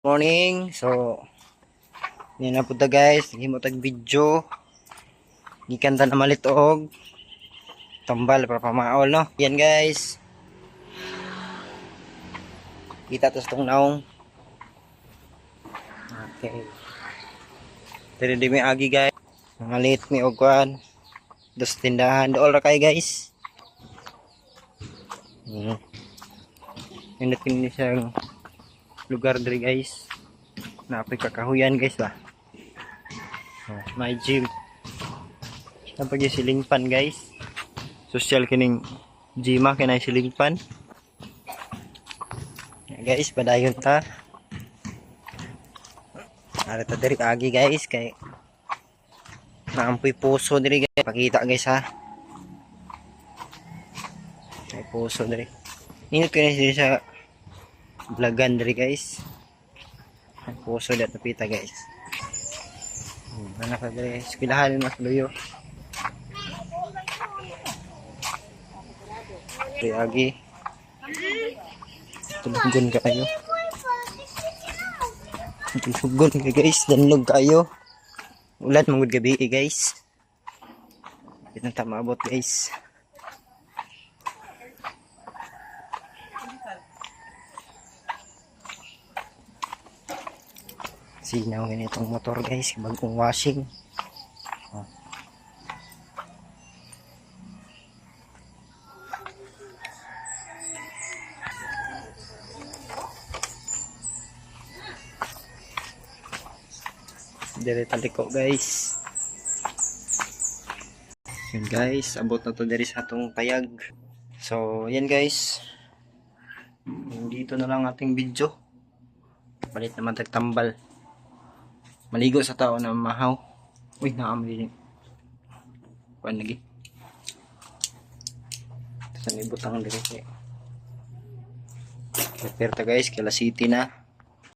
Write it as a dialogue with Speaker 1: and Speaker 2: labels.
Speaker 1: morning. So, yan na po ta guys. Hindi mo tag video. Gikan ta na malitog. Tambal para pamaol no. Yan guys. Kita tos tong naong. Okay. Tiri di may agi guys. Late mi og kwan. Dos tindahan dool ra kay guys. Hmm. Yan natin siya lugar diri guys. Napoy kakahuyan guys ba. Oh, my gym. Napag siling pan guys. Social kining gym kinay siling pan. Yeah, guys, padayon ta. Ara ta diri agi guys kay naampoy puso diri guys. Pakita guys ha. May puso diri. Ko na diri sa vlogan diri guys. May puso dat napita guys. Ano ka diri? Mas luyo. Diri agi. Tulugon kayo. Tulugon kayo guys. Danlog kayo. Ulan mangud gabi eh, guys. Pinang tama abot guys. Sinaw ganitong motor guys. Bagong washing. Oh. Dire taliko guys. Yun guys, abot na to diri sa atong payag. So, yan guys. Dito na lang ating video. Balit naman tagtambal. Maligo sa tao na mahaw. Uy, naamli din. Kuan lagi. Sa may butang diri. Prepare ta guys, kila city na.